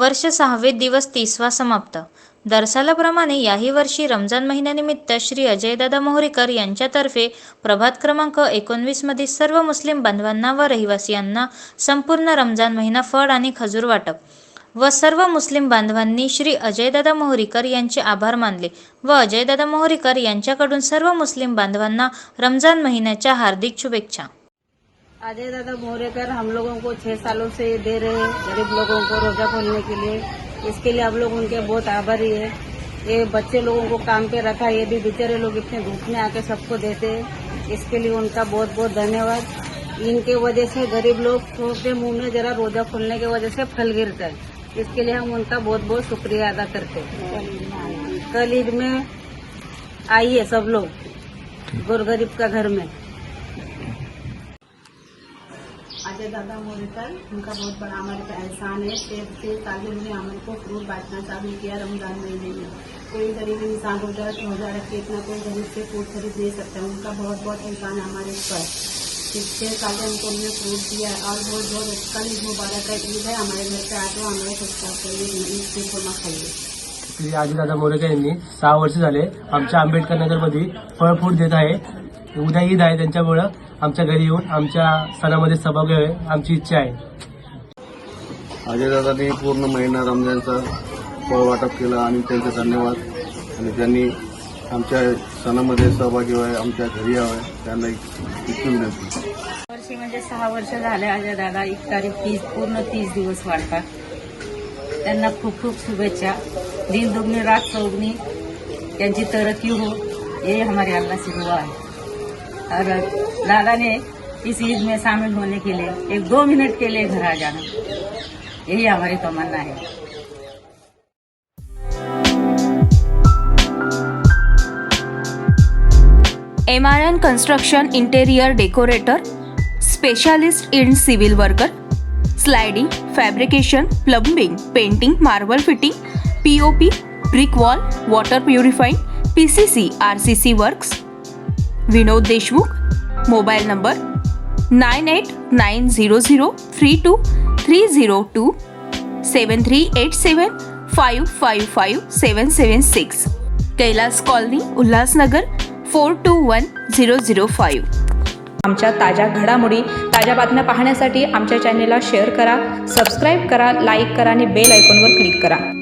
वर्ष सहावे दिवस तिसवा समाप्त दरसालाप्रमाणे याही वर्षी रमजान महिन्यानिमित्त श्री अजयदादा मोहरीकर यांच्यातर्फे प्रभात क्रमांक मध्ये सर्व मुस्लिम बांधवांना व रहिवासियांना संपूर्ण रमजान महिना फळ आणि खजूर वाटप व सर्व मुस्लिम बांधवांनी श्री अजयदादा मोहरीकर यांचे आभार मानले व अजयदादा मोहरीकर यांच्याकडून सर्व मुस्लिम बांधवांना रमजान महिन्याच्या हार्दिक शुभेच्छा अजय दादा कर हम लोगों को छह सालों से दे रहे हैं गरीब लोगों को रोजा खोलने के लिए इसके लिए हम लोग उनके बहुत आभारी है ये बच्चे लोगों को काम पे रखा ये भी बेचारे लोग इतने धूप में आके सबको देते हैं इसके लिए उनका बहुत बहुत धन्यवाद इनके वजह से गरीब लोग छोटे मुंह में जरा रोजा खोलने की वजह से फल गिरता है इसके लिए हम उनका बहुत बहुत शुक्रिया अदा करते हैं कल ईद में आइए सब लोग गोर गरीब का घर में आबे दादा मोरे मोरेकर उनका बहुत बड़ा हमारे पे एहसान है शेर से ताकि उन्होंने हमारे को फ्रूट बांटना चालू किया रमजान महीने में कोई गरीब इंसान हो रोजा रोजा रख के इतना कोई गरीब से फ्रूट खरीद नहीं सकता उनका बहुत बहुत एहसान है हमारे ऊपर शेर ताकि उनको हमने फ्रूट दिया है और बहुत बहुत कल ईद मुबारक है ईद है हमारे घर पर आते हैं हमारे सस्ता करिए ईद से खुर्मा खाइए आजी दादा मोरेकर यांनी सहा वर्ष झाले नगर मधी फल फूट देता है उद्या ईद आहे त्यांच्यामुळं आमच्या घरी येऊन आमच्या सणामध्ये सहभागी व्हावे आमची इच्छा आहे दादानी पूर्ण महिना रमजानचा फळ वाटप केला आणि त्यांचे धन्यवाद आणि त्यांनी आमच्या सणामध्ये सहभागी व्हाय आमच्या घरी यावं त्यांना इच्छून विनंती वर्षी म्हणजे सहा वर्ष झाले अजय दादा एक तारीख तीस पूर्ण तीस दिवस वाढतात त्यांना खूप खूप शुभेच्छा दिन दुग्नी रात चौगणी त्यांची तरक्की हो हे हमारे अल्लाह से आहे और दादा ने इस ईद में शामिल होने के लिए एक दो मिनट के लिए घर आ जाना यही हमारी तमन्ना है M R N construction interior decorator specialist in civil worker sliding fabrication plumbing painting marble fitting P O P brick wall water purifying P C C R C C work Vinod Deshmukh mobile number nine eight nine zero zero three two three zero two seven three eight seven five five five seven seven six Kailas colony Ulhasnagar four two one zero zero five आमच्या ताज्या घडामोडी ताज्या बातम्या पाहण्यासाठी आमच्या चॅनेलला share करा subscribe करा लाईक करा आणि बेल आयकॉनवर क्लिक करा